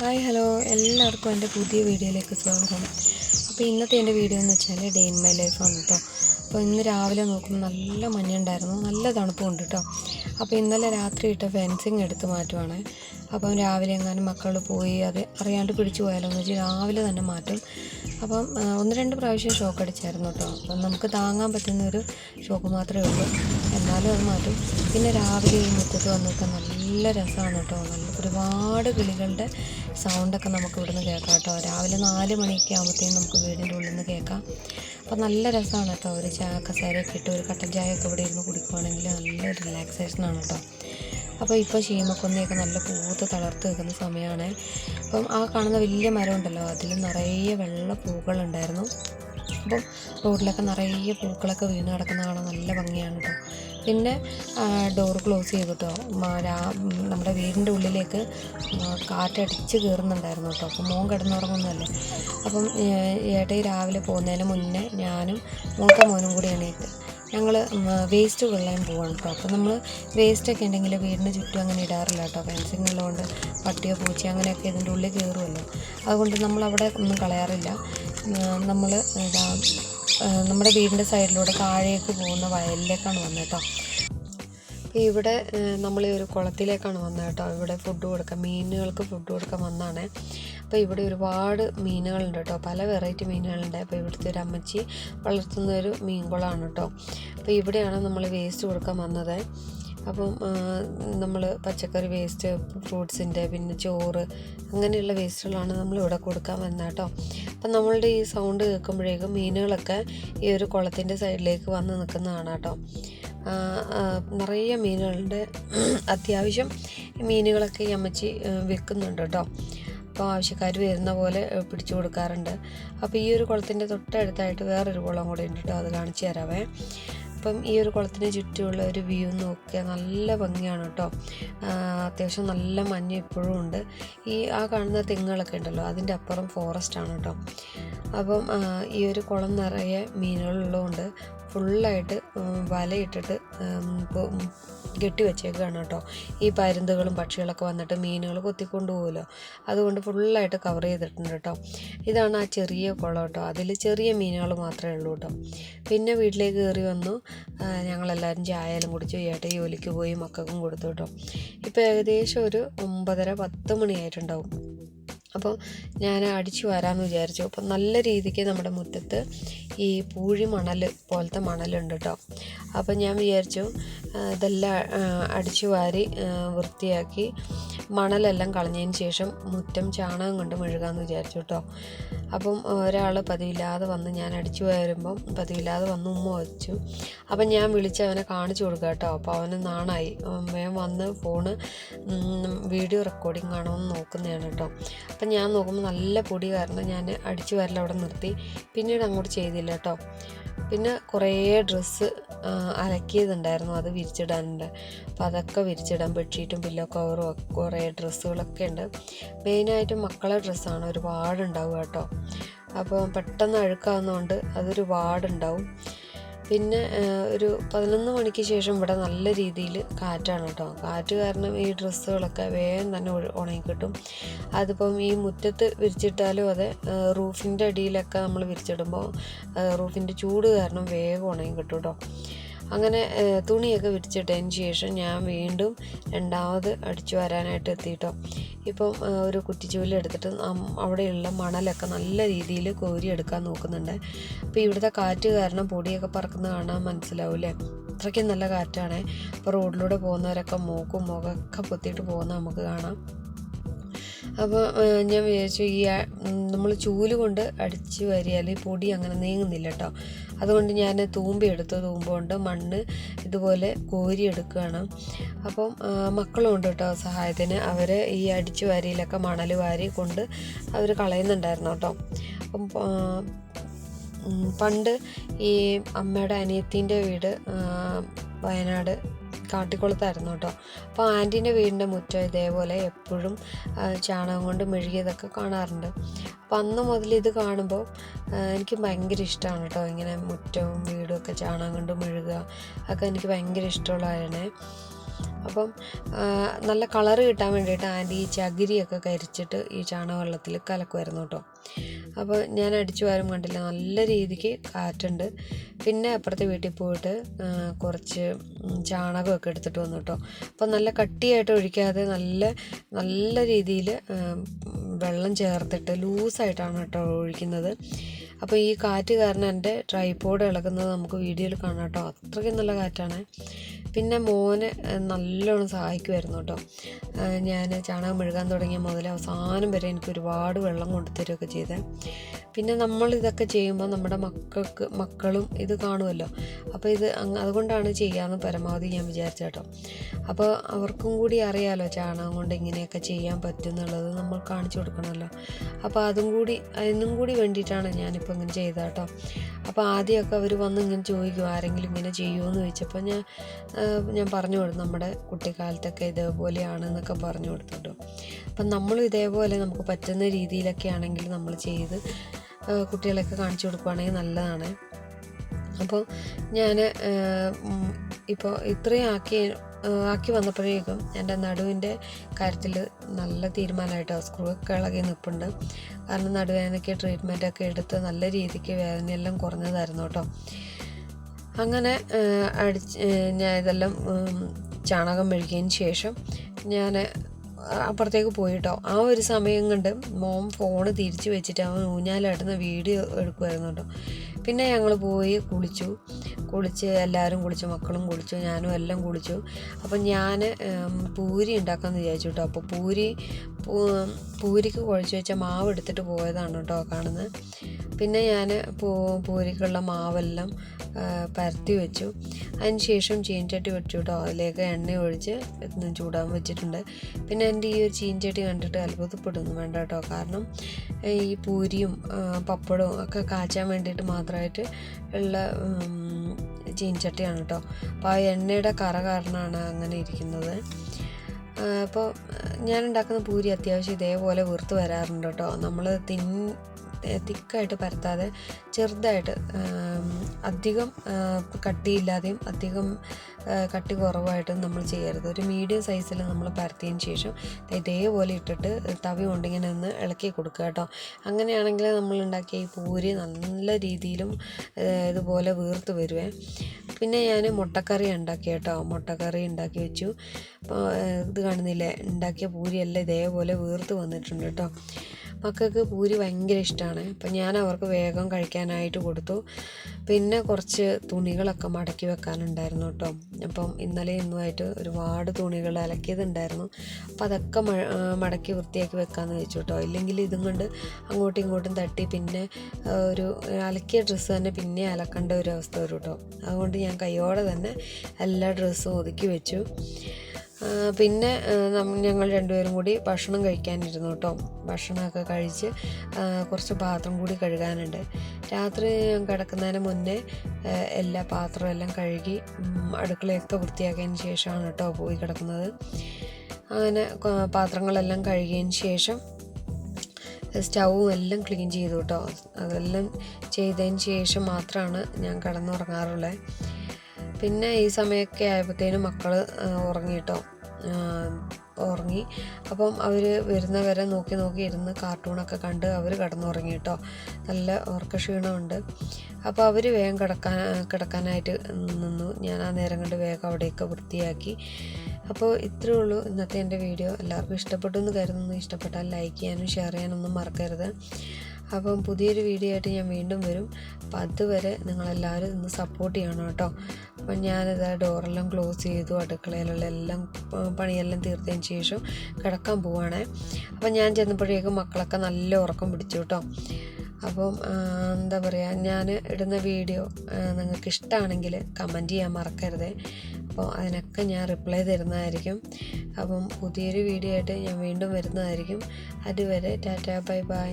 Hi hello. എല്ലാവർക്കും എന്റെ പുതിയ വീഡിയോയിലേക്ക് സ്വാഗതം. അപ്പോൾ ഇന്നത്തെ എന്റെ വീഡിയോ എന്ന് വെച്ചാൽ ഡേ ഇൻ മൈ ലൈഫ് ആണ് കേട്ടോ. അപ്പോൾ ഇന്ന് രാവിലെ നോക്കുമ്പോൾ നല്ല മഞ്ഞുണ്ടായിരുന്നു. നല്ല തണുപ്പുണ്ട് കേട്ടോ. അപ്പോൾ ഇന്നലെ രാത്രി ഇട്ട ഫെൻസിങ് എടുത്ത് മാറ്റുവാണ്. അപ്പം രാവിലെ എങ്ങാനും മക്കൾ പോയി അത് അറിയാണ്ട് പിടിച്ചു പോയാലോ എന്ന് വെച്ചാൽ രാവിലെ തന്നെ മാറ്റും. അപ്പം ഒന്ന് രണ്ട് പ്രാവശ്യം ഷോക്ക് അടിച്ചായിരുന്നു കേട്ടോ. അപ്പം നമുക്ക് താങ്ങാൻ പറ്റുന്ന ഒരു ഷോക്ക് മാത്രമേ ഉള്ളൂ. എന്നാലും അത് മാറ്റും. പിന്നെ രാവിലെ ഈ മുറ്റത്ത് വന്നിട്ട് നല്ല രസമാണ് കേട്ടോ. നല്ല ഒരുപാട് കിളികളുടെ സൗണ്ടൊക്കെ നമുക്ക് ഇവിടുന്ന് കേൾക്കാം കേട്ടോ. രാവിലെ നാല് മണിയൊക്കെ ആകുമ്പോഴത്തേക്കും നമുക്ക് വീടിന്റെ ഉള്ളിൽ നിന്ന് കേൾക്കാം. അപ്പം നല്ല രസമാണ് കേട്ടോ. ഒരു ചായ കസേരയൊക്കെ ഇട്ട് ഒരു കട്ടൻ ചായയൊക്കെ ഇവിടെ ഇരുന്ന് കുടിക്കുവാണെങ്കിൽ നല്ല റിലാക്സേഷനാണ് കേട്ടോ. അപ്പോൾ ഇപ്പോൾ ശീമക്കൊന്നയൊക്കെ നല്ല പൂത്ത് തളർത്ത് നിൽക്കുന്ന സമയമാണ്. അപ്പം ആ കാണുന്ന വലിയ മരം ഉണ്ടല്ലോ അതിൽ നിറയെ വെള്ള പൂക്കളുണ്ടായിരുന്നു. അപ്പം റോഡിലൊക്കെ നിറയെ പൂക്കളൊക്കെ വീണ് കിടക്കുന്ന കാണാൻ നല്ല ഭംഗിയാണ് കേട്ടോ. പിന്നെ ഡോർ ക്ലോസ് ചെയ്തു കേട്ടോ. നമ്മുടെ വീടിന്റെ ഉള്ളിലേക്ക് കാറ്റടിച്ച് കയറുന്നുണ്ടായിരുന്നു കേട്ടോ. അപ്പം മോൻ കിടന്നുറങ്ങുന്നതല്ലേ. അപ്പം ഏട്ടായി രാവിലെ പോകുന്നതിന് മുന്നേ ഞാനും മൂത്ത മോനും കൂടി എണീറ്റ് ഞങ്ങൾ വേസ്റ്റ് കൊള്ളാൻ പോവാണ് കേട്ടോ അപ്പോൾ നമ്മൾ വേസ്റ്റൊക്കെ ഉണ്ടെങ്കിൽ വീടിന് ചുറ്റും അങ്ങനെ ഇടാറില്ല കേട്ടോ ഫെൻസിങ് ഉള്ളതുകൊണ്ട് പട്ടിയോ പൂച്ച അങ്ങനെയൊക്കെ ഇതിന്റെ ഉള്ളിൽ കയറുമല്ലോ അതുകൊണ്ട് നമ്മൾ അവിടെ ഒന്നും കളയാറില്ല. നമ്മൾ നമ്മുടെ വീടിന്റെ സൈഡിലൂടെ താഴേക്ക് പോകുന്ന വയലിലേക്കാണ് വന്നത് കേട്ടോ ഇവിടെ നമ്മൾ ഈ ഒരു കുളത്തിലേക്കാണ് വന്നത് കേട്ടോ. ഇവിടെ ഫുഡ് കൊടുക്കാൻ മീനുകൾക്ക് ഫുഡ് കൊടുക്കാൻ വന്നതാണ് അപ്പോൾ ഇവിടെ ഒരുപാട് മീനുകളുണ്ട് കേട്ടോ. പല വെറൈറ്റി മീനുകളുണ്ട്. അപ്പോൾ ഇവിടുത്തെ ഒരു അമ്മച്ചി വളർത്തുന്ന ഒരു മീൻകുളമാണ് കേട്ടോ. അപ്പോൾ ഇവിടെയാണ് നമ്മൾ വേസ്റ്റ് കൊടുക്കാൻ വന്നത്. അപ്പം നമ്മൾ പച്ചക്കറി വേസ്റ്റ് ഫ്രൂട്ട്സിന്റെ പിന്നെ ചോറ് അങ്ങനെയുള്ള വേസ്റ്റുകളാണ് നമ്മൾ ഇവിടെ കൊടുക്കാൻ വന്നത് കേട്ടോ. അപ്പം നമ്മളുടെ ഈ സൗണ്ട് കേൾക്കുമ്പോഴേക്കും മീനുകളൊക്കെ ഈ ഒരു കുളത്തിന്റെ സൈഡിലേക്ക് വന്ന് നിൽക്കുന്നതാണ് കേട്ടോ. നിറയെ മീനുകളുടെ അത്യാവശ്യം മീനുകളൊക്കെ ഈ അമ്മച്ചി വെക്കുന്നുണ്ട് കേട്ടോ. അപ്പോൾ ആവശ്യക്കാർ വരുന്ന പോലെ പിടിച്ചു കൊടുക്കാറുണ്ട്. അപ്പോൾ ഈ ഒരു കുളത്തിന്റെ തൊട്ടടുത്തായിട്ട് വേറൊരു കുളം കൂടെ ഉണ്ട് കേട്ടോ അത് കാണിച്ചു തരാവേ. അപ്പം ഈ ഒരു കുളത്തിന് ചുറ്റുമുള്ള ഒരു വ്യൂ നോക്കിയാൽ നല്ല ഭംഗിയാണ് കേട്ടോ. അത്യാവശ്യം നല്ല മഞ്ഞ് ഇപ്പോഴും ഉണ്ട്. ഈ ആ കാണുന്ന തെങ്ങുകളൊക്കെ ഉണ്ടല്ലോ അതിന്റെ അപ്പുറം ഫോറസ്റ്റ് ആണ് കേട്ടോ. അപ്പം ഈ ഒരു കുളം നിറയെ മീനുകളുള്ളതുകൊണ്ട് ഫുള്ളായിട്ട് വലയിട്ടിട്ട് കെട്ടി വെച്ചേക്കുകയാണ് കേട്ടോ. ഈ പരുന്തുകളും പക്ഷികളൊക്കെ വന്നിട്ട് മീനുകൾ കൊത്തിക്കൊണ്ട് പോകുമല്ലോ അതുകൊണ്ട് ഫുള്ളായിട്ട് കവർ ചെയ്തിട്ടുണ്ട് കേട്ടോ. ഇതാണ് ആ ചെറിയ കുളം കേട്ടോ. അതിൽ ചെറിയ മീനുകൾ മാത്രമേ ഉള്ളൂ കേട്ടോ. പിന്നെ വീട്ടിലേക്ക് കയറി വന്നു. ഞങ്ങളെല്ലാവരും ചായയെല്ലാം കുടിച്ചു ഏട്ടൻ ജോലിക്ക് പോയി മക്കൾക്കും കൊടുത്തു കേട്ടോ. ഇപ്പോൾ ഏകദേശം ഒരു ഒമ്പതര പത്ത് മണിയായിട്ടുണ്ടാവും. അപ്പോൾ ഞാൻ അടിച്ചു വരാമെന്ന് വിചാരിച്ചു. അപ്പോൾ നല്ല രീതിക്ക് നമ്മുടെ മുറ്റത്ത് ഈ പൂഴി മണൽ പോലത്തെ മണലുണ്ട് കേട്ടോ അപ്പോൾ ഞാൻ വിചാരിച്ചു ഇതെല്ലാം അടിച്ചു വാരി വൃത്തിയാക്കി മണലെല്ലാം കളഞ്ഞതിന് ശേഷം മുറ്റം ചാണകം കൊണ്ട് മെഴുകാമെന്ന് വിചാരിച്ചു കേട്ടോ അപ്പം ഒരാൾ പതിവില്ലാതെ വന്ന് ഞാൻ അടിച്ചു വരുമ്പം പതിവില്ലാതെ വന്ന് ഉമ്മ വെച്ചു. അപ്പം ഞാൻ വിളിച്ച് അവനെ കാണിച്ചു കൊടുക്കുക കേട്ടോ. അപ്പോൾ അവന് നാണായി. വേഗം വന്ന് ഫോണ് വീഡിയോ റെക്കോർഡിങ് കാണുമെന്ന് നോക്കുന്നതാണ് കേട്ടോ അപ്പം ഞാൻ നോക്കുമ്പോൾ നല്ല പൊടി കാരണം ഞാൻ അടിച്ചു വരൽ അവിടെ നിർത്തി. പിന്നീട് അങ്ങോട്ട് ചെയ്തില്ല കേട്ടോ. പിന്നെ കുറേ ഡ്രസ്സ് അലക്കിയതുണ്ടായിരുന്നു. അത് വിരിച്ചിടാനുണ്ട്. അപ്പോൾ അതൊക്കെ വിരിച്ചിടാൻ ബെഡ്ഷീറ്റും പില്ലോ കവറും ഒക്കെ കുറേ ഡ്രസ്സുകളൊക്കെ ഉണ്ട്. മെയിനായിട്ടും മക്കളെ ഡ്രസ്സാണ് ഒരുപാടുണ്ടാവുക കേട്ടോ. അപ്പോൾ പെട്ടെന്ന് അഴുക്കാവുന്നതുകൊണ്ട് അതൊരുപാടുണ്ടാവും. പിന്നെ ഒരു പതിനൊന്ന് മണിക്ക് ശേഷം ഇവിടെ നല്ല രീതിയിൽ കാറ്റാണ് കേട്ടോ. കാറ്റ് കാരണം ഈ ഡ്രസ്സുകളൊക്കെ വേഗം തന്നെ ഉണങ്ങിക്കിട്ടും. ഉണങ്ങി കിട്ടും അതിപ്പം ഈ മുറ്റത്ത് വിരിച്ചിട്ടാലും അതെ റൂഫിന്റെ അടിയിലൊക്കെ നമ്മൾ വിരിച്ചിടുമ്പോൾ റൂഫിന്റെ ചൂട് കാരണം വേഗം ഉണങ്ങി കിട്ടും കേട്ടോ. അങ്ങനെ തുണിയൊക്കെ വിരിച്ചിട്ടതിന് ശേഷം ഞാൻ വീണ്ടും രണ്ടാമത് അടിച്ചു വരാനായിട്ട് എത്തിയിട്ടോ ഇപ്പം ഒരു കുറ്റിച്ചൂൽ എടുത്തിട്ട് അവിടെയുള്ള മണലൊക്കെ നല്ല രീതിയിൽ കോരി എടുക്കാൻ നോക്കുന്നുണ്ട്. അപ്പോൾ ഇവിടുത്തെ കാറ്റ് കാരണം പൊടിയൊക്കെ പറക്കുന്ന കാണാൻ മനസ്സിലാവില്ലേ? അത്രയ്ക്കും നല്ല കാറ്റാണ്. അപ്പോൾ റോഡിലൂടെ പോകുന്നവരൊക്കെ മൂക്കും മുഖമൊക്കെ പൊത്തിയിട്ട് പോകുന്ന നമുക്ക് കാണാം. അപ്പോൾ ഞാൻ വിചാരിച്ചു ഈ നമ്മൾ ചൂൽ കൊണ്ട് അടിച്ച് വരിയാൽ ഈ പൊടി അങ്ങനെ നീങ്ങുന്നില്ല കേട്ടോ അതുകൊണ്ട് ഞാൻ തൂമ്പി എടുത്തു തൂമ്പ കൊണ്ട് മണ്ണ് ഇതുപോലെ കോരി എടുക്കുകയാണ്. അപ്പം മക്കളുണ്ട് കേട്ടോ സഹായത്തിന്. അവർ ഈ അടിച്ചു വാരിയിലൊക്കെ മണൽ വാരി കൊണ്ട് അവർ കളയുന്നുണ്ടായിരുന്നു കേട്ടോ. അപ്പം പണ്ട് ഈ അമ്മയുടെ അനിയത്തിന്റെ വീട് വയനാട് കാട്ടിക്കുളത്തായിരുന്നു കേട്ടോ. അപ്പോൾ ആന്റീന്റെ വീടിന്റെ മുറ്റം ഇതേപോലെ എപ്പോഴും ചാണകം കൊണ്ട് മെഴുകിയതൊക്കെ കാണാറുണ്ട്. അപ്പം അന്ന് മുതൽ ഇത് കാണുമ്പോൾ എനിക്ക് ഭയങ്കര ഇഷ്ടമാണ് കേട്ടോ ഇങ്ങനെ മുറ്റവും വീടും ഒക്കെ ചാണകം കൊണ്ട് മെഴുകുക. ഒക്കെ എനിക്ക് ഭയങ്കര ഇഷ്ടമുള്ളതാണ് അപ്പം നല്ല കളറ് കിട്ടാൻ വേണ്ടിയിട്ട് ആന്റി ഈ ചകിരിയൊക്കെ കരിച്ചിട്ട് ഈ ചാണകവെള്ളത്തിൽ കലക്കുമായിരുന്നു കേട്ടോ. അപ്പോൾ ഞാൻ അടിച്ചു വാരും കണ്ടില്ല നല്ല രീതിക്ക് കാറ്റുണ്ട്. പിന്നെ അപ്പുറത്തെ വീട്ടിൽ പോയിട്ട് കുറച്ച് ചാണകമൊക്കെ എടുത്തിട്ട് വന്നു കേട്ടോ. അപ്പോൾ നല്ല കട്ടിയായിട്ട് ഒഴിക്കാതെ നല്ല നല്ല രീതിയിൽ വെള്ളം ചേർത്തിട്ട് ലൂസായിട്ടാണ് കേട്ടോ ഒഴിക്കുന്നത്. അപ്പോൾ ഈ കാറ്റ് കാരണം എന്റെ ട്രൈപോഡ് ഇളകുന്നത് നമുക്ക് വീഡിയോയിൽ കാണാം കേട്ടോ. അത്രയ്ക്കും നല്ല കാറ്റാണ്. പിന്നെ മോന് നല്ലോണം സഹായിക്കുമായിരുന്നു കേട്ടോ. ഞാൻ ചാണകം മെഴുകാൻ തുടങ്ങിയ മുതൽ അവസാനം വരെ എനിക്ക് ഒരുപാട് വെള്ളം കൊണ്ടു ചെയ്തത് ചെയ്തേ. പിന്നെ നമ്മൾ ഇതൊക്കെ ചെയ്യുമ്പോൾ നമ്മുടെ മക്കൾക്ക് മക്കളും ഇത് കാണുമല്ലോ. അപ്പോൾ ഇത് അതുകൊണ്ടാണ് ചെയ്യാമെന്ന് പരമാവധി ഞാൻ വിചാരിച്ച കേട്ടോ. അപ്പോൾ അവർക്കും കൂടി അറിയാമല്ലോ ചാണകം കൊണ്ട് ഇങ്ങനെയൊക്കെ ചെയ്യാൻ പറ്റും എന്നുള്ളത് നമ്മൾ കാണിച്ചു കൊടുക്കണമല്ലോ. അപ്പോൾ അതും കൂടി അതിനും കൂടി വേണ്ടിയിട്ടാണ് ഞാനിപ്പോൾ ഇങ്ങനെ ചെയ്തത് കേട്ടോ. അപ്പോൾ ആദ്യമൊക്കെ അവർ വന്ന് ഇങ്ങനെ ചോദിക്കും ആരെങ്കിലും ഇങ്ങനെ ചെയ്യുമോ? എന്ന് ചോദിച്ചപ്പോൾ ഞാൻ ഞാൻ പറഞ്ഞു കൊടുത്തു നമ്മുടെ കുട്ടിക്കാലത്തൊക്കെ ഇതേപോലെയാണ് എന്നൊക്കെ പറഞ്ഞു കൊടുത്തു കേട്ടോ അപ്പം നമ്മളും ഇതേപോലെ നമുക്ക് പറ്റുന്ന രീതിയിലൊക്കെ ആണെങ്കിൽ നമ്മൾ ചെയ്ത് കുട്ടികളെയൊക്കെ കാണിച്ചു കൊടുക്കുകയാണെങ്കിൽ നല്ലതാണ്. അപ്പോൾ ഞാൻ ഇപ്പോൾ ഇത്രയും ആക്കി ആക്കി വന്നപ്പോഴേക്കും എന്റെ നടുവിന്റെ കാര്യത്തിൽ നല്ല തീരുമാനമായിട്ടോ സ്ക്രൂ ഒക്കെ ഇളകി നിൽപ്പുണ്ട് കാരണം നടുവേദനയ്ക്ക് ട്രീറ്റ്മെന്റൊക്കെ എടുത്ത് നല്ല രീതിക്ക് വേദനയെല്ലാം കുറഞ്ഞതായിരുന്നു കേട്ടോ. അങ്ങനെ അടിച്ച് ഞാൻ ഇതെല്ലാം ചാണകം മെഴുകിയതിന് ശേഷം ഞാൻ അപ്പുറത്തേക്ക് പോയിട്ടോ. ആ ഒരു സമയം കൊണ്ട് മോൻ ഫോണ് തിരിച്ചു വെച്ചിട്ട് അവൻ ഊഞ്ഞാലാട്ടുന്ന വീഡിയോ എടുക്കുമായിരുന്നു കേട്ടോ പിന്നെ ഞങ്ങൾ പോയി കുളിച്ചു. കുളിച്ച് എല്ലാവരും കുളിച്ചു മക്കളും കുളിച്ചു ഞാനും എല്ലാം കുളിച്ചു. അപ്പം ഞാൻ പൂരി ഉണ്ടാക്കാമെന്ന് വിചാരിച്ചു കേട്ടോ അപ്പോൾ പൂരി പൂരിക്ക് കുഴച്ച് വെച്ച മാവ് എടുത്തിട്ട് പോയതാണ് കേട്ടോ കാണുന്നത്. പിന്നെ ഞാൻ പൂ പൂരിക്കുള്ള മാവെല്ലാം പരത്തി വെച്ചു. അതിന് ശേഷം ചീൻചട്ടി വെച്ചു കേട്ടോ. അതിലേക്ക് എണ്ണ ഒഴിച്ച് ചൂടാൻ വെച്ചിട്ടുണ്ട്. പിന്നെ എന്റെ ഈ ഒരു ചീൻചട്ടി കണ്ടിട്ട് അത്ഭുതപ്പെടുന്നു. വേണ്ട കേട്ടോ. കാരണം ഈ പൂരിയും പപ്പടവും ഒക്കെ കാച്ചാൻ വേണ്ടിയിട്ട് മാത്രമായിട്ട് ഉള്ള ചീൻചട്ടിയാണ് കേട്ടോ അപ്പോൾ ആ എണ്ണയുടെ കറ കാരണമാണ് അങ്ങനെ ഇരിക്കുന്നത്. അപ്പോൾ ഞാൻ ഉണ്ടാക്കുന്ന പൂരി അത്യാവശ്യം ഇതേപോലെ വീർത്ത് വരാറുണ്ട് കേട്ടോ നമ്മൾ തിൻ തിക്കായിട്ട് പരത്താതെ ചെറുതായിട്ട് അധികം കട്ടിയില്ലാതെയും അധികം കട്ടി കുറവായിട്ടും നമ്മൾ ചെയ്യരുത്. ഒരു മീഡിയം സൈസിൽ നമ്മൾ പരത്തിയതിന് ശേഷം ഇതേപോലെ ഇട്ടിട്ട് തവി കൊണ്ടിങ്ങനെ ഒന്ന് ഇളക്കി കൊടുക്കുക കേട്ടോ. അങ്ങനെയാണെങ്കിൽ നമ്മൾ ഉണ്ടാക്കിയ ഈ പൂരി നല്ല രീതിയിലും ഇതുപോലെ വീർത്ത് വരുവേ. പിന്നെ ഞാൻ മുട്ടക്കറി ഉണ്ടാക്കി കേട്ടോ. മുട്ടക്കറി ഉണ്ടാക്കി വെച്ചു. അപ്പോൾ ഇത് കാണുന്നില്ലേ? ഉണ്ടാക്കിയ പൂരിയെല്ലാം ഇതേപോലെ വീർത്ത് വന്നിട്ടുണ്ട് കേട്ടോ. മക്കൾക്ക് പൂരി ഭയങ്കര ഇഷ്ടമാണ് അപ്പം ഞാൻ അവർക്ക് വേഗം കഴിക്കാനായിട്ട് കൊടുത്തു. പിന്നെ കുറച്ച് തുണികളൊക്കെ മടക്കി വെക്കാനുണ്ടായിരുന്നു കേട്ടോ. അപ്പം ഇന്നലെ ഇന്നുമായിട്ട് ഒരുപാട് തുണികൾ അലക്കിയതുണ്ടായിരുന്നു. അപ്പം അതൊക്കെ മടക്കി വൃത്തിയാക്കി വെക്കാമെന്ന് വെച്ചു കേട്ടോ. ഇല്ലെങ്കിൽ ഇതും കൊണ്ട് അങ്ങോട്ടും ഇങ്ങോട്ടും തട്ടി പിന്നെ ഒരു അലക്കിയ ഡ്രസ്സ് തന്നെ പിന്നെ അലക്കേണ്ട ഒരു അവസ്ഥ വരും കേട്ടോ. അതുകൊണ്ട് ഞാൻ കൈയോടെ തന്നെ എല്ലാ ഡ്രസ്സും ഒതുക്കി വെച്ചു. പിന്നെ ഞങ്ങൾ രണ്ടുപേരും കൂടി ഭക്ഷണം കഴിക്കാനിരുന്നു കേട്ടോ. ഭക്ഷണമൊക്കെ കഴിച്ച് കുറച്ച് പാത്രം കൂടി കഴുകാനുണ്ട്. രാത്രി കിടക്കുന്നതിന് മുന്നേ എല്ലാ പാത്രവും എല്ലാം കഴുകി അടുക്കളയൊക്കെ വൃത്തിയാക്കിയതിന് ശേഷമാണ് കേട്ടോ പോയി കിടക്കുന്നത്. അങ്ങനെ പാത്രങ്ങളെല്ലാം കഴുകിയതിന് ശേഷം സ്റ്റൗവും എല്ലാം ക്ലീൻ ചെയ്തു കേട്ടോ. അതെല്ലാം ചെയ്തതിന് ശേഷം മാത്രമാണ് ഞാൻ കിടന്നുറങ്ങാറുള്ളത് പിന്നെ ഈ സമയമൊക്കെ ആയപ്പോഴത്തേനും മക്കൾ ഉറങ്ങിയിട്ടോ ഉറങ്ങി അപ്പം അവർ വരുന്നവരെ നോക്കി നോക്കി ഇരുന്ന് കാർട്ടൂണൊക്കെ കണ്ട് അവർ കിടന്നുറങ്ങി കേട്ടോ നല്ല ഉറക്ക ക്ഷീണമുണ്ട്. അപ്പോൾ അവർ വേഗം കിടക്കാൻ കിടക്കാനായിട്ട് നിന്നു. ഞാൻ ആ നേരം കൊണ്ട് വേഗം അവിടെയൊക്കെ വൃത്തിയാക്കി. അപ്പോൾ ഇത്രയേ ഉള്ളൂ ഇന്നത്തെ എന്റെ വീഡിയോ. എല്ലാവർക്കും ഇഷ്ടപ്പെട്ടു എന്ന് കരുതുന്നു. ഇഷ്ടപ്പെട്ടാൽ ലൈക്ക് ചെയ്യാനും ഷെയർ ചെയ്യാനൊന്നും മറക്കരുത്. അപ്പം പുതിയൊരു വീഡിയോ ആയിട്ട് ഞാൻ വീണ്ടും വരും. അപ്പം അതുവരെ നിങ്ങളെല്ലാവരും ഇന്ന് സപ്പോർട്ട് ചെയ്യണം കേട്ടോ. അപ്പം ഞാനിത് ഡോറെല്ലാം ക്ലോസ് ചെയ്തു അടുക്കളയിലുള്ള എല്ലാം പണിയെല്ലാം തീർത്തതിന് ശേഷം കിടക്കാൻ പോവാണേ. അപ്പം ഞാൻ ചെന്നപ്പോഴേക്കും മക്കളൊക്കെ നല്ല ഉറക്കം പിടിച്ചു കേട്ടോ. അപ്പം എന്താ പറയുക ഞാൻ ഇടുന്ന വീഡിയോ നിങ്ങൾക്ക് ഇഷ്ടമാണെങ്കിൽ കമന്റ് ചെയ്യാൻ മറക്കരുത്. അപ്പോൾ അതിനൊക്കെ ഞാൻ റിപ്ലൈ തരുന്നതായിരിക്കും. അപ്പം പുതിയൊരു വീഡിയോ ആയിട്ട് ഞാൻ വീണ്ടും വരുന്നതായിരിക്കും. അതുവരെ ടാറ്റാ ബൈ ബൈ.